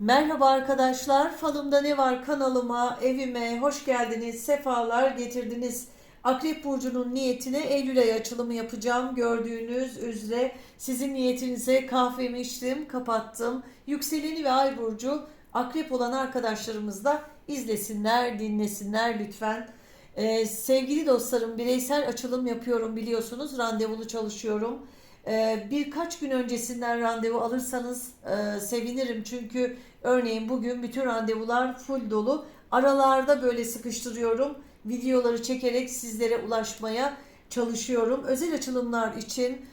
Merhaba arkadaşlar, Falımda Ne Var kanalıma, evime hoş geldiniz, sefalar getirdiniz. Akrep Burcu'nun niyetine Eylül ayı açılımı yapacağım. Gördüğünüz üzere sizin niyetinize kahvemi içtim, kapattım. Yükseleni ve Ay Burcu Akrep olan arkadaşlarımız da izlesinler, dinlesinler lütfen. Ee, sevgili dostlarım bireysel açılım yapıyorum biliyorsunuz. Randevulu çalışıyorum. Ee, birkaç gün öncesinden randevu alırsanız e, sevinirim. Çünkü örneğin bugün bütün randevular full dolu. Aralarda böyle sıkıştırıyorum. Videoları çekerek sizlere ulaşmaya çalışıyorum. Özel açılımlar için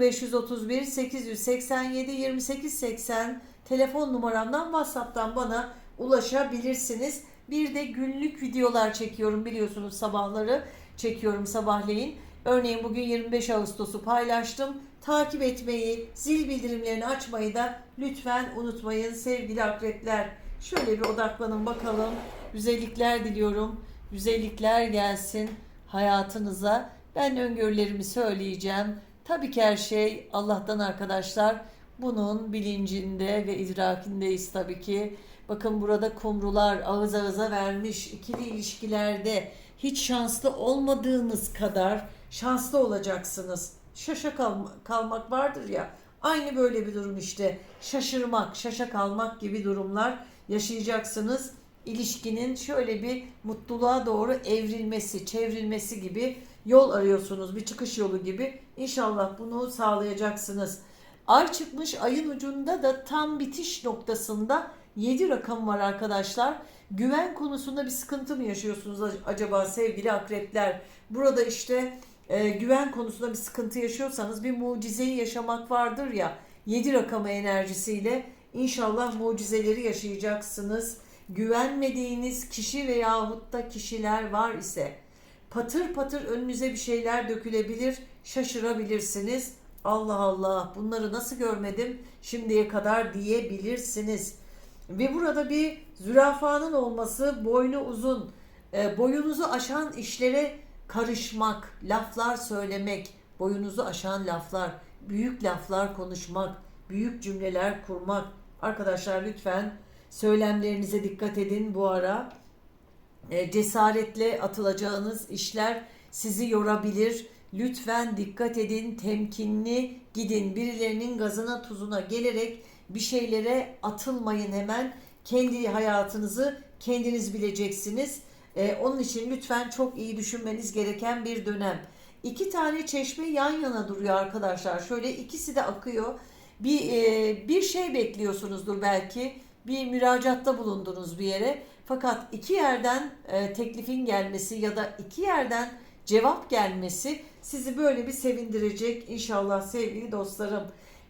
0531 887 2880 telefon numaramdan WhatsApp'tan bana ulaşabilirsiniz. Bir de günlük videolar çekiyorum biliyorsunuz sabahları çekiyorum sabahleyin. Örneğin bugün 25 Ağustos'u paylaştım. Takip etmeyi, zil bildirimlerini açmayı da lütfen unutmayın sevgili akrepler. Şöyle bir odaklanın bakalım. Güzellikler diliyorum. Güzellikler gelsin hayatınıza. Ben öngörülerimi söyleyeceğim. Tabii ki her şey Allah'tan arkadaşlar. Bunun bilincinde ve idrakindeyiz tabii ki. Bakın burada kumrular ağız ağıza vermiş ikili ilişkilerde hiç şanslı olmadığınız kadar şanslı olacaksınız. Şaşa kalma, kalmak vardır ya. Aynı böyle bir durum işte. Şaşırmak, şaşa kalmak gibi durumlar yaşayacaksınız. İlişkinin şöyle bir mutluluğa doğru evrilmesi, çevrilmesi gibi yol arıyorsunuz. Bir çıkış yolu gibi. İnşallah bunu sağlayacaksınız. Ay çıkmış ayın ucunda da tam bitiş noktasında 7 rakam var arkadaşlar. Güven konusunda bir sıkıntı mı yaşıyorsunuz acaba sevgili akrepler? Burada işte e, güven konusunda bir sıkıntı yaşıyorsanız bir mucizeyi yaşamak vardır ya 7 rakamı enerjisiyle inşallah mucizeleri yaşayacaksınız. Güvenmediğiniz kişi veyahut da kişiler var ise patır patır önünüze bir şeyler dökülebilir, şaşırabilirsiniz. Allah Allah bunları nasıl görmedim şimdiye kadar diyebilirsiniz. Ve burada bir zürafanın olması boynu uzun, e, boyunuzu aşan işlere karışmak, laflar söylemek, boyunuzu aşan laflar, büyük laflar konuşmak, büyük cümleler kurmak. Arkadaşlar lütfen söylemlerinize dikkat edin bu ara. E, cesaretle atılacağınız işler sizi yorabilir. Lütfen dikkat edin, temkinli gidin. Birilerinin gazına tuzuna gelerek bir şeylere atılmayın hemen. Kendi hayatınızı kendiniz bileceksiniz. Ee, onun için lütfen çok iyi düşünmeniz gereken bir dönem. İki tane çeşme yan yana duruyor arkadaşlar. Şöyle ikisi de akıyor. Bir e, bir şey bekliyorsunuzdur belki. Bir müracaatta bulundunuz bir yere. Fakat iki yerden e, teklifin gelmesi ya da iki yerden cevap gelmesi sizi böyle bir sevindirecek inşallah sevgili dostlarım.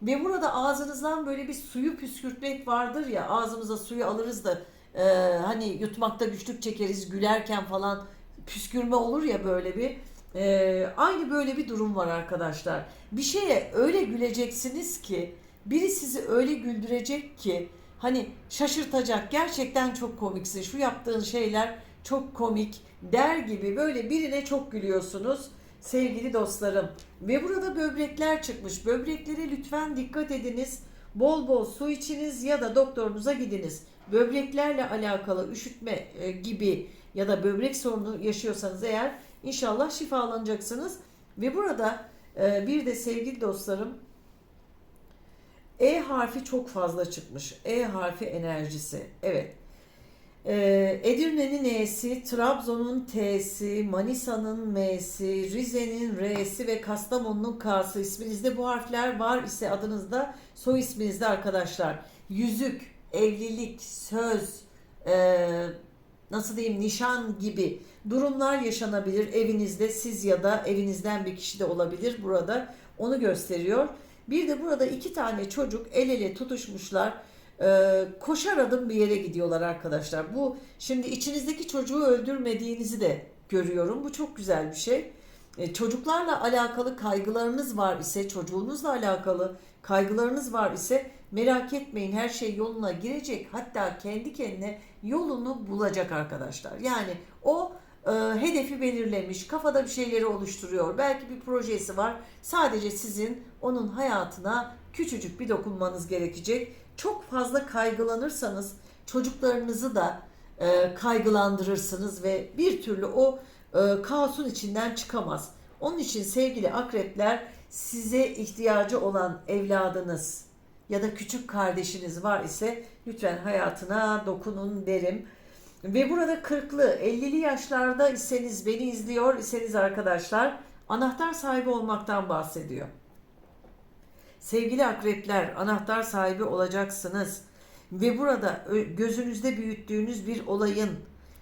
Ve burada ağzınızdan böyle bir suyu püskürtmek vardır ya ağzımıza suyu alırız da e, hani yutmakta güçlük çekeriz gülerken falan püskürme olur ya böyle bir e, aynı böyle bir durum var arkadaşlar. Bir şeye öyle güleceksiniz ki biri sizi öyle güldürecek ki hani şaşırtacak gerçekten çok komiksin şu yaptığın şeyler çok komik der gibi böyle birine çok gülüyorsunuz sevgili dostlarım. Ve burada böbrekler çıkmış. Böbreklere lütfen dikkat ediniz. Bol bol su içiniz ya da doktorunuza gidiniz. Böbreklerle alakalı üşütme e, gibi ya da böbrek sorunu yaşıyorsanız eğer inşallah şifalanacaksınız. Ve burada e, bir de sevgili dostlarım E harfi çok fazla çıkmış. E harfi enerjisi. Evet. Ee, Edirne'nin E'si, Trabzon'un T'si, Manisa'nın M'si, Rize'nin R'si ve Kastamonu'nun K'sı isminizde bu harfler var ise adınızda soy isminizde arkadaşlar. Yüzük, evlilik, söz, e, nasıl diyeyim nişan gibi durumlar yaşanabilir evinizde siz ya da evinizden bir kişi de olabilir burada onu gösteriyor. Bir de burada iki tane çocuk el ele tutuşmuşlar ee, koşar adım bir yere gidiyorlar arkadaşlar. Bu şimdi içinizdeki çocuğu öldürmediğinizi de görüyorum. Bu çok güzel bir şey. Ee, çocuklarla alakalı kaygılarınız var ise, çocuğunuzla alakalı kaygılarınız var ise merak etmeyin her şey yoluna girecek. Hatta kendi kendine yolunu bulacak arkadaşlar. Yani o e, hedefi belirlemiş, kafada bir şeyleri oluşturuyor. Belki bir projesi var. Sadece sizin onun hayatına küçücük bir dokunmanız gerekecek. Çok fazla kaygılanırsanız çocuklarınızı da e, kaygılandırırsınız ve bir türlü o e, kaosun içinden çıkamaz. Onun için sevgili akrepler size ihtiyacı olan evladınız ya da küçük kardeşiniz var ise lütfen hayatına dokunun derim. Ve burada 40'lı 50'li yaşlarda iseniz beni izliyor iseniz arkadaşlar anahtar sahibi olmaktan bahsediyor. Sevgili akrepler anahtar sahibi olacaksınız. Ve burada gözünüzde büyüttüğünüz bir olayın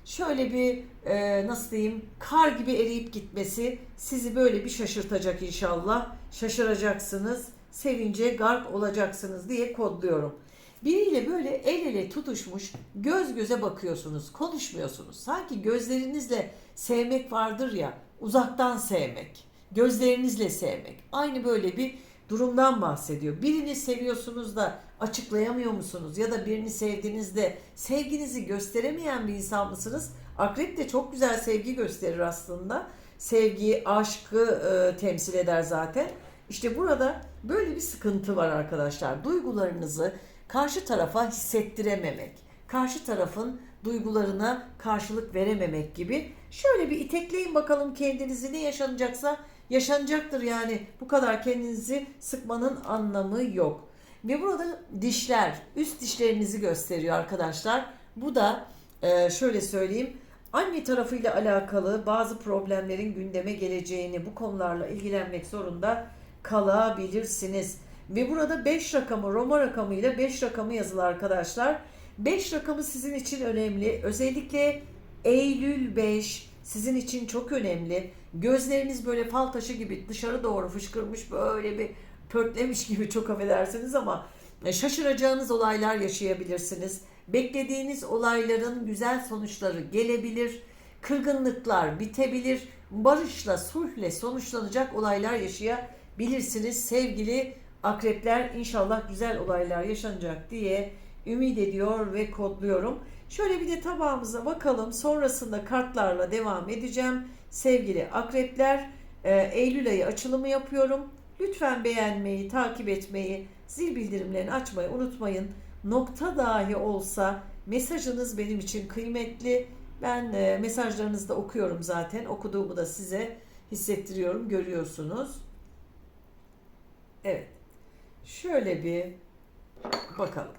şöyle bir e, nasıl diyeyim kar gibi eriyip gitmesi sizi böyle bir şaşırtacak inşallah. Şaşıracaksınız, sevince gark olacaksınız diye kodluyorum. Biriyle böyle el ele tutuşmuş göz göze bakıyorsunuz, konuşmuyorsunuz. Sanki gözlerinizle sevmek vardır ya, uzaktan sevmek, gözlerinizle sevmek. Aynı böyle bir durumdan bahsediyor. Birini seviyorsunuz da açıklayamıyor musunuz? Ya da birini sevdiğinizde sevginizi gösteremeyen bir insan mısınız? Akrep de çok güzel sevgi gösterir aslında. Sevgi, aşkı e, temsil eder zaten. İşte burada böyle bir sıkıntı var arkadaşlar. Duygularınızı karşı tarafa hissettirememek, karşı tarafın duygularına karşılık verememek gibi. Şöyle bir itekleyin bakalım kendinizi ne yaşanacaksa yaşanacaktır yani. Bu kadar kendinizi sıkmanın anlamı yok. Ve burada dişler, üst dişlerinizi gösteriyor arkadaşlar. Bu da e, şöyle söyleyeyim. Anne tarafıyla alakalı bazı problemlerin gündeme geleceğini, bu konularla ilgilenmek zorunda kalabilirsiniz. Ve burada 5 rakamı, Roma rakamı ile 5 rakamı yazılı arkadaşlar. 5 rakamı sizin için önemli. Özellikle Eylül 5 sizin için çok önemli. Gözleriniz böyle fal taşı gibi dışarı doğru fışkırmış böyle bir pörtlemiş gibi çok affedersiniz ama e, şaşıracağınız olaylar yaşayabilirsiniz. Beklediğiniz olayların güzel sonuçları gelebilir. Kırgınlıklar bitebilir. Barışla, sulhle sonuçlanacak olaylar yaşayabilirsiniz. Sevgili akrepler inşallah güzel olaylar yaşanacak diye ümit ediyor ve kodluyorum. Şöyle bir de tabağımıza bakalım. Sonrasında kartlarla devam edeceğim. Sevgili akrepler, e, Eylül ayı açılımı yapıyorum. Lütfen beğenmeyi, takip etmeyi, zil bildirimlerini açmayı unutmayın. Nokta dahi olsa mesajınız benim için kıymetli. Ben e, mesajlarınızı da okuyorum zaten. Okuduğumu da size hissettiriyorum, görüyorsunuz. Evet. Şöyle bir bakalım.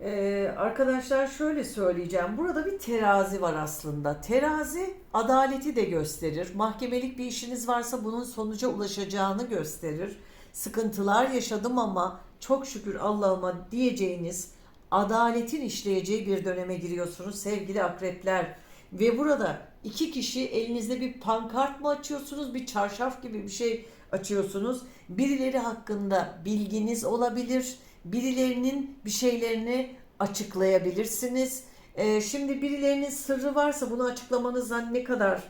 Ee, arkadaşlar şöyle söyleyeceğim. Burada bir terazi var aslında. Terazi adaleti de gösterir. Mahkemelik bir işiniz varsa bunun sonuca ulaşacağını gösterir. Sıkıntılar yaşadım ama çok şükür Allah'ıma diyeceğiniz adaletin işleyeceği bir döneme giriyorsunuz sevgili akrepler. Ve burada iki kişi elinizde bir pankart mı açıyorsunuz, bir çarşaf gibi bir şey açıyorsunuz. Birileri hakkında bilginiz olabilir. Birilerinin bir şeylerini açıklayabilirsiniz. Ee, şimdi birilerinin sırrı varsa bunu açıklamanız ne kadar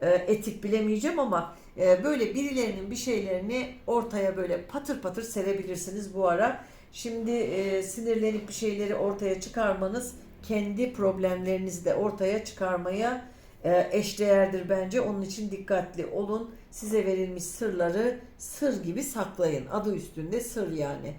e, etik bilemeyeceğim ama e, böyle birilerinin bir şeylerini ortaya böyle patır patır serebilirsiniz bu ara. Şimdi e, sinirlenip bir şeyleri ortaya çıkarmanız kendi problemlerinizi de ortaya çıkarmaya eşdeğerdir bence. Onun için dikkatli olun. Size verilmiş sırları sır gibi saklayın. Adı üstünde sır yani.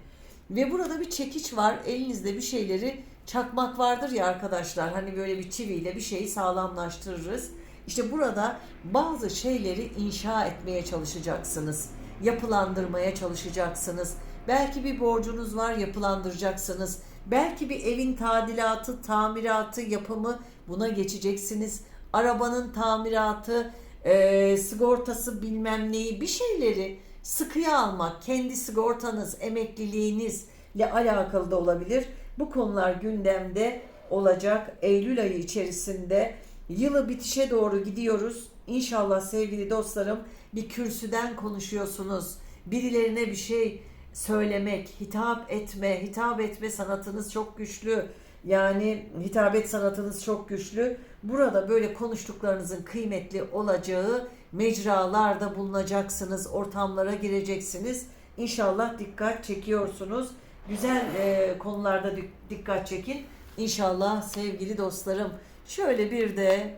Ve burada bir çekiç var. Elinizde bir şeyleri çakmak vardır ya arkadaşlar. Hani böyle bir çiviyle bir şeyi sağlamlaştırırız. İşte burada bazı şeyleri inşa etmeye çalışacaksınız. Yapılandırmaya çalışacaksınız. Belki bir borcunuz var yapılandıracaksınız. Belki bir evin tadilatı, tamiratı, yapımı buna geçeceksiniz. Arabanın tamiratı, e, sigortası bilmem neyi bir şeyleri sıkıya almak, kendi sigortanız, emekliliğinizle alakalı da olabilir. Bu konular gündemde olacak. Eylül ayı içerisinde yılı bitişe doğru gidiyoruz. İnşallah sevgili dostlarım bir kürsüden konuşuyorsunuz. Birilerine bir şey söylemek, hitap etme, hitap etme sanatınız çok güçlü. Yani hitabet sanatınız çok güçlü. Burada böyle konuştuklarınızın kıymetli olacağı mecralarda bulunacaksınız, ortamlara gireceksiniz. İnşallah dikkat çekiyorsunuz. Güzel e, konularda dik- dikkat çekin. İnşallah sevgili dostlarım. Şöyle bir de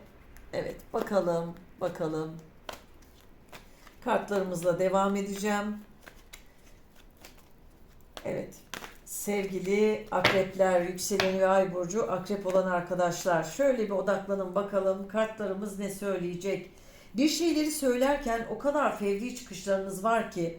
evet bakalım, bakalım. Kartlarımızla devam edeceğim. Evet. Sevgili akrepler, yükseleni ve ay burcu akrep olan arkadaşlar şöyle bir odaklanın bakalım kartlarımız ne söyleyecek. Bir şeyleri söylerken o kadar fevri çıkışlarınız var ki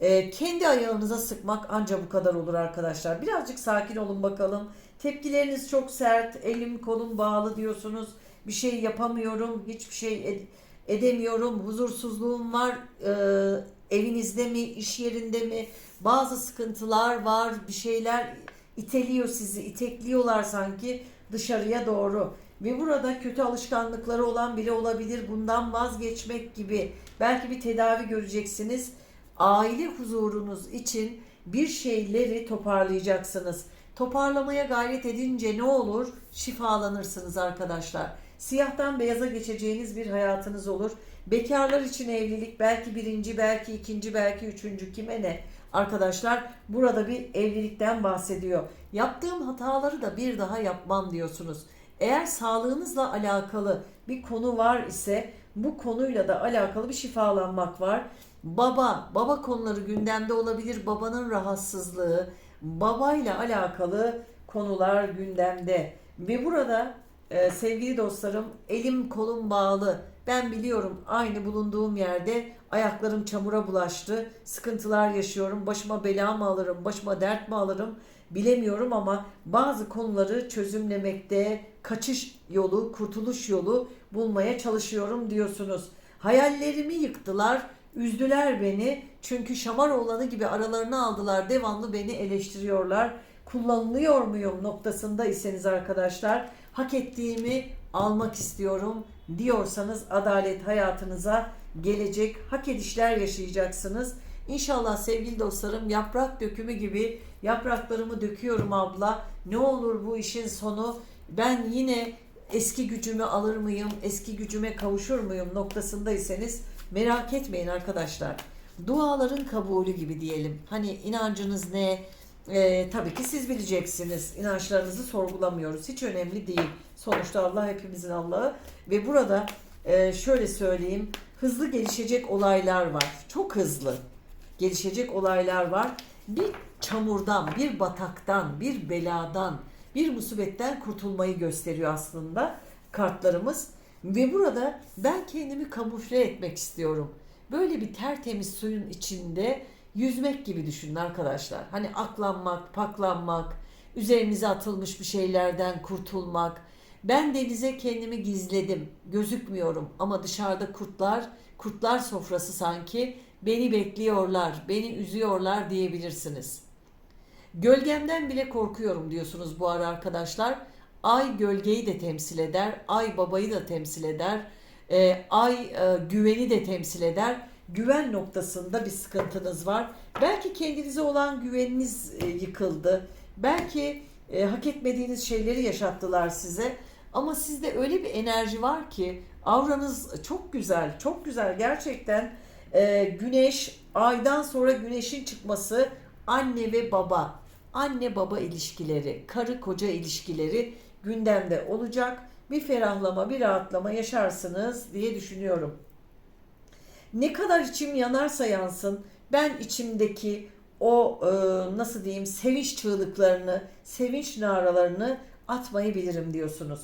e, kendi ayağınıza sıkmak anca bu kadar olur arkadaşlar. Birazcık sakin olun bakalım. Tepkileriniz çok sert, elim kolum bağlı diyorsunuz. Bir şey yapamıyorum, hiçbir şey ed- edemiyorum, huzursuzluğum var. E, evinizde mi, iş yerinde mi? Bazı sıkıntılar var, bir şeyler iteliyor sizi, itekliyorlar sanki dışarıya doğru. Ve burada kötü alışkanlıkları olan biri olabilir. Bundan vazgeçmek gibi. Belki bir tedavi göreceksiniz. Aile huzurunuz için bir şeyleri toparlayacaksınız. Toparlamaya gayret edince ne olur? Şifalanırsınız arkadaşlar. Siyahtan beyaza geçeceğiniz bir hayatınız olur. Bekarlar için evlilik belki birinci, belki ikinci, belki üçüncü kime ne? Arkadaşlar burada bir evlilikten bahsediyor. Yaptığım hataları da bir daha yapmam diyorsunuz. Eğer sağlığınızla alakalı bir konu var ise bu konuyla da alakalı bir şifalanmak var. Baba, baba konuları gündemde olabilir. Babanın rahatsızlığı, babayla alakalı konular gündemde. Ve burada e, sevgili dostlarım elim kolum bağlı. Ben biliyorum aynı bulunduğum yerde ayaklarım çamura bulaştı. Sıkıntılar yaşıyorum. Başıma bela mı alırım, başıma dert mi alırım bilemiyorum ama bazı konuları çözümlemekte kaçış yolu, kurtuluş yolu bulmaya çalışıyorum diyorsunuz. Hayallerimi yıktılar, üzdüler beni. Çünkü şamar olanı gibi aralarına aldılar. Devamlı beni eleştiriyorlar. Kullanılıyor muyum noktasında iseniz arkadaşlar hak ettiğimi almak istiyorum diyorsanız adalet hayatınıza gelecek. Hak edişler yaşayacaksınız. İnşallah sevgili dostlarım yaprak dökümü gibi yapraklarımı döküyorum abla. Ne olur bu işin sonu ben yine eski gücümü alır mıyım, eski gücüme kavuşur muyum noktasındaysanız merak etmeyin arkadaşlar. Duaların kabulü gibi diyelim. Hani inancınız ne? Ee, tabii ki siz bileceksiniz. İnançlarınızı sorgulamıyoruz. Hiç önemli değil. Sonuçta Allah hepimizin Allah'ı. Ve burada e, şöyle söyleyeyim. Hızlı gelişecek olaylar var. Çok hızlı gelişecek olaylar var. Bir çamurdan, bir bataktan, bir beladan, bir musibetten kurtulmayı gösteriyor aslında kartlarımız. Ve burada ben kendimi kamufle etmek istiyorum. Böyle bir tertemiz suyun içinde yüzmek gibi düşünün arkadaşlar. Hani aklanmak, paklanmak, üzerinize atılmış bir şeylerden kurtulmak. Ben denize kendimi gizledim, gözükmüyorum ama dışarıda kurtlar, kurtlar sofrası sanki beni bekliyorlar, beni üzüyorlar diyebilirsiniz. Gölgemden bile korkuyorum diyorsunuz bu ara arkadaşlar. Ay gölgeyi de temsil eder, ay babayı da temsil eder, e, ay e, güveni de temsil eder. Güven noktasında bir sıkıntınız var. Belki kendinize olan güveniniz e, yıkıldı. Belki e, hak etmediğiniz şeyleri yaşattılar size. Ama sizde öyle bir enerji var ki avranız çok güzel, çok güzel gerçekten. E, güneş, aydan sonra güneşin çıkması anne ve baba, anne baba ilişkileri, karı koca ilişkileri gündemde olacak. Bir ferahlama, bir rahatlama yaşarsınız diye düşünüyorum. Ne kadar içim yanarsa yansın ben içimdeki o e, nasıl diyeyim sevinç çığlıklarını, sevinç naralarını atmayı bilirim diyorsunuz.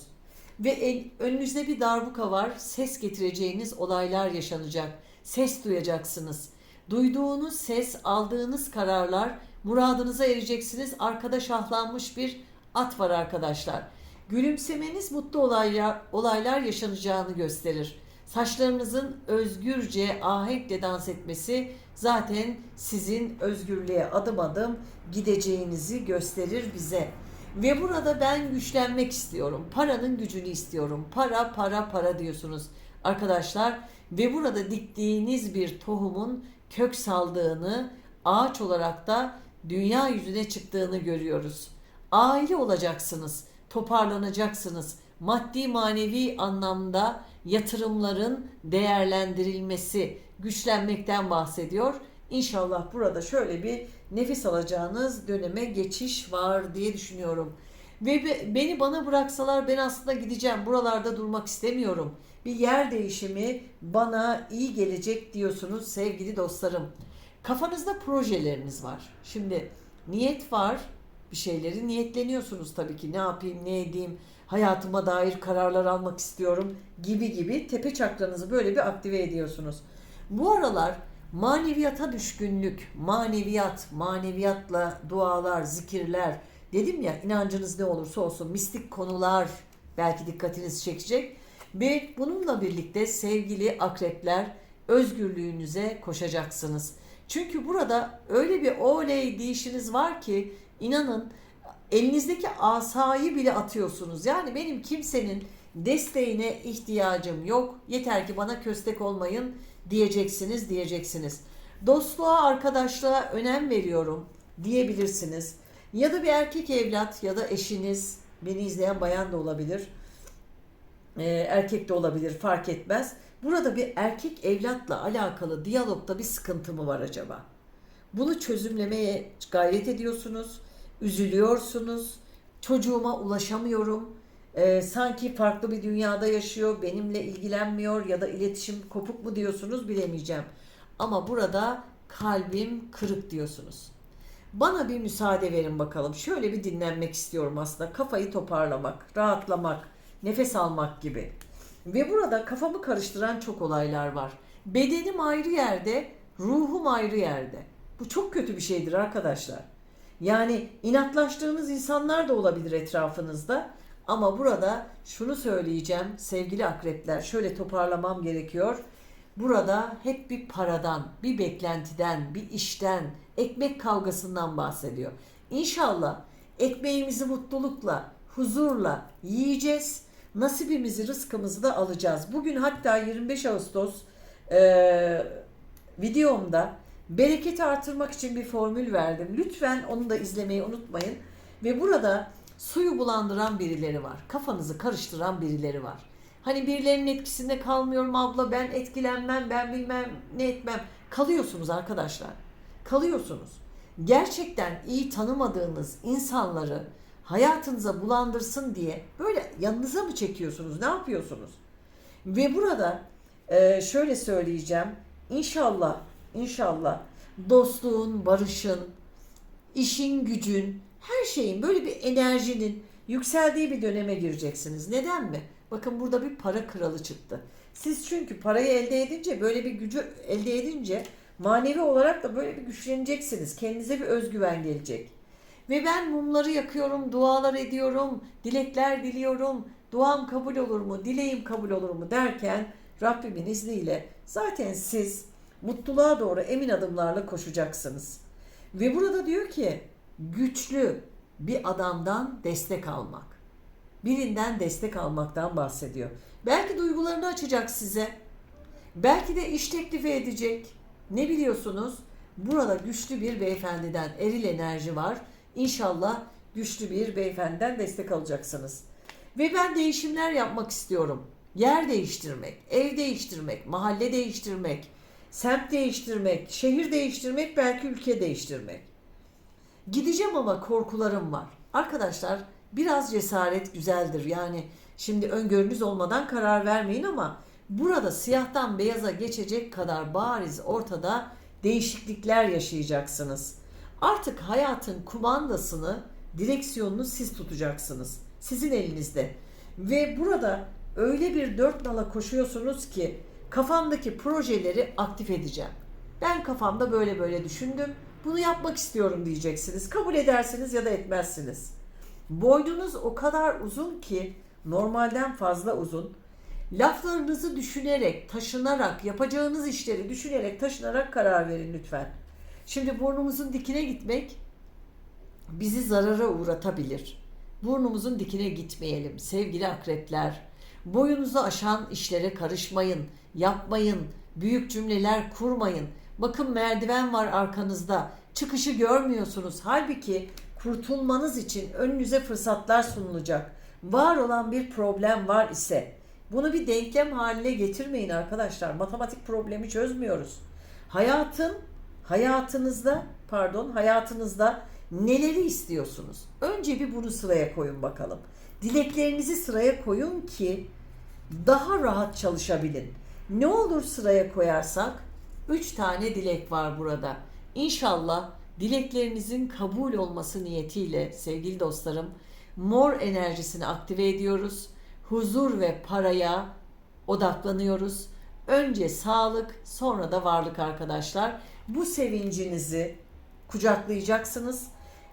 Ve en, önünüzde bir darbuka var. Ses getireceğiniz olaylar yaşanacak. Ses duyacaksınız. Duyduğunuz ses, aldığınız kararlar muradınıza ereceksiniz. Arkada şahlanmış bir at var arkadaşlar. Gülümsemeniz mutlu olaylar, olaylar yaşanacağını gösterir. Saçlarınızın özgürce ahenkle dans etmesi zaten sizin özgürlüğe adım adım gideceğinizi gösterir bize. Ve burada ben güçlenmek istiyorum. Paranın gücünü istiyorum. Para, para, para diyorsunuz arkadaşlar. Ve burada diktiğiniz bir tohumun kök saldığını, ağaç olarak da dünya yüzüne çıktığını görüyoruz. Aile olacaksınız, toparlanacaksınız. Maddi manevi anlamda yatırımların değerlendirilmesi, güçlenmekten bahsediyor. İnşallah burada şöyle bir nefes alacağınız döneme geçiş var diye düşünüyorum. Ve beni bana bıraksalar ben aslında gideceğim. Buralarda durmak istemiyorum. Bir yer değişimi bana iyi gelecek diyorsunuz sevgili dostlarım. Kafanızda projeleriniz var. Şimdi Niyet var. Bir şeyleri niyetleniyorsunuz tabii ki. Ne yapayım, ne edeyim, hayatıma dair kararlar almak istiyorum gibi gibi tepe çakranızı böyle bir aktive ediyorsunuz. Bu aralar maneviyata düşkünlük, maneviyat, maneviyatla dualar, zikirler, dedim ya inancınız ne olursa olsun mistik konular belki dikkatinizi çekecek ve bununla birlikte sevgili akrepler özgürlüğünüze koşacaksınız. Çünkü burada öyle bir oley deyişiniz var ki inanın elinizdeki asayı bile atıyorsunuz. Yani benim kimsenin desteğine ihtiyacım yok. Yeter ki bana köstek olmayın diyeceksiniz diyeceksiniz. Dostluğa, arkadaşlığa önem veriyorum diyebilirsiniz. Ya da bir erkek evlat ya da eşiniz, beni izleyen bayan da olabilir, e, erkek de olabilir fark etmez. Burada bir erkek evlatla alakalı diyalogda bir sıkıntı mı var acaba? Bunu çözümlemeye gayret ediyorsunuz, üzülüyorsunuz, çocuğuma ulaşamıyorum, Ee, sanki farklı bir dünyada yaşıyor, benimle ilgilenmiyor ya da iletişim kopuk mu diyorsunuz bilemeyeceğim. Ama burada kalbim kırık diyorsunuz. Bana bir müsaade verin bakalım. Şöyle bir dinlenmek istiyorum aslında. Kafayı toparlamak, rahatlamak, nefes almak gibi. Ve burada kafamı karıştıran çok olaylar var. Bedenim ayrı yerde, ruhum ayrı yerde. Bu çok kötü bir şeydir arkadaşlar. Yani inatlaştığınız insanlar da olabilir etrafınızda. Ama burada şunu söyleyeceğim sevgili akrepler. Şöyle toparlamam gerekiyor. Burada hep bir paradan, bir beklentiden, bir işten, ekmek kavgasından bahsediyor. İnşallah ekmeğimizi mutlulukla, huzurla yiyeceğiz. Nasibimizi, rızkımızı da alacağız. Bugün hatta 25 Ağustos e, videomda bereketi artırmak için bir formül verdim. Lütfen onu da izlemeyi unutmayın. Ve burada suyu bulandıran birileri var. Kafanızı karıştıran birileri var. Hani birilerinin etkisinde kalmıyorum abla ben etkilenmem ben bilmem ne etmem. Kalıyorsunuz arkadaşlar. Kalıyorsunuz. Gerçekten iyi tanımadığınız insanları hayatınıza bulandırsın diye böyle yanınıza mı çekiyorsunuz? Ne yapıyorsunuz? Ve burada e, şöyle söyleyeceğim. İnşallah, inşallah dostluğun, barışın, işin, gücün, her şeyin böyle bir enerjinin yükseldiği bir döneme gireceksiniz. Neden mi? Bakın burada bir para kralı çıktı. Siz çünkü parayı elde edince böyle bir gücü elde edince manevi olarak da böyle bir güçleneceksiniz. Kendinize bir özgüven gelecek. Ve ben mumları yakıyorum, dualar ediyorum, dilekler diliyorum. Duam kabul olur mu, dileğim kabul olur mu derken Rabbimin izniyle zaten siz mutluluğa doğru emin adımlarla koşacaksınız. Ve burada diyor ki güçlü bir adamdan destek almak. Birinden destek almaktan bahsediyor. Belki duygularını açacak size. Belki de iş teklifi edecek. Ne biliyorsunuz? Burada güçlü bir beyefendiden eril enerji var. İnşallah güçlü bir beyefendiden destek alacaksınız. Ve ben değişimler yapmak istiyorum. Yer değiştirmek, ev değiştirmek, mahalle değiştirmek, semt değiştirmek, şehir değiştirmek, belki ülke değiştirmek. Gideceğim ama korkularım var. Arkadaşlar biraz cesaret güzeldir. Yani şimdi öngörünüz olmadan karar vermeyin ama burada siyahtan beyaza geçecek kadar bariz ortada değişiklikler yaşayacaksınız. Artık hayatın kumandasını, direksiyonunu siz tutacaksınız. Sizin elinizde. Ve burada öyle bir dört nala koşuyorsunuz ki kafamdaki projeleri aktif edeceğim. Ben kafamda böyle böyle düşündüm. Bunu yapmak istiyorum diyeceksiniz. Kabul edersiniz ya da etmezsiniz. Boynunuz o kadar uzun ki normalden fazla uzun. Laflarınızı düşünerek, taşınarak, yapacağınız işleri düşünerek, taşınarak karar verin lütfen. Şimdi burnumuzun dikine gitmek bizi zarara uğratabilir. Burnumuzun dikine gitmeyelim sevgili akrepler. Boyunuzu aşan işlere karışmayın, yapmayın, büyük cümleler kurmayın. Bakın merdiven var arkanızda. Çıkışı görmüyorsunuz. Halbuki kurtulmanız için önünüze fırsatlar sunulacak. Var olan bir problem var ise bunu bir denklem haline getirmeyin arkadaşlar. Matematik problemi çözmüyoruz. Hayatın hayatınızda pardon hayatınızda neleri istiyorsunuz? Önce bir bunu sıraya koyun bakalım. Dileklerinizi sıraya koyun ki daha rahat çalışabilin. Ne olur sıraya koyarsak 3 tane dilek var burada. İnşallah Dileklerinizin kabul olması niyetiyle sevgili dostlarım mor enerjisini aktive ediyoruz. Huzur ve paraya odaklanıyoruz. Önce sağlık, sonra da varlık arkadaşlar. Bu sevincinizi kucaklayacaksınız.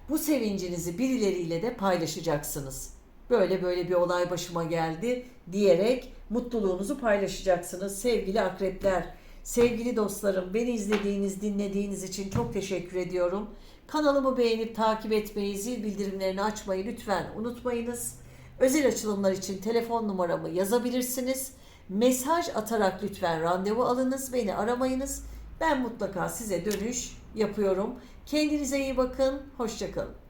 Bu sevincinizi birileriyle de paylaşacaksınız. Böyle böyle bir olay başıma geldi diyerek mutluluğunuzu paylaşacaksınız sevgili akrepler. Sevgili dostlarım beni izlediğiniz, dinlediğiniz için çok teşekkür ediyorum. Kanalımı beğenip takip etmeyi, zil bildirimlerini açmayı lütfen unutmayınız. Özel açılımlar için telefon numaramı yazabilirsiniz. Mesaj atarak lütfen randevu alınız, beni aramayınız. Ben mutlaka size dönüş yapıyorum. Kendinize iyi bakın, hoşçakalın.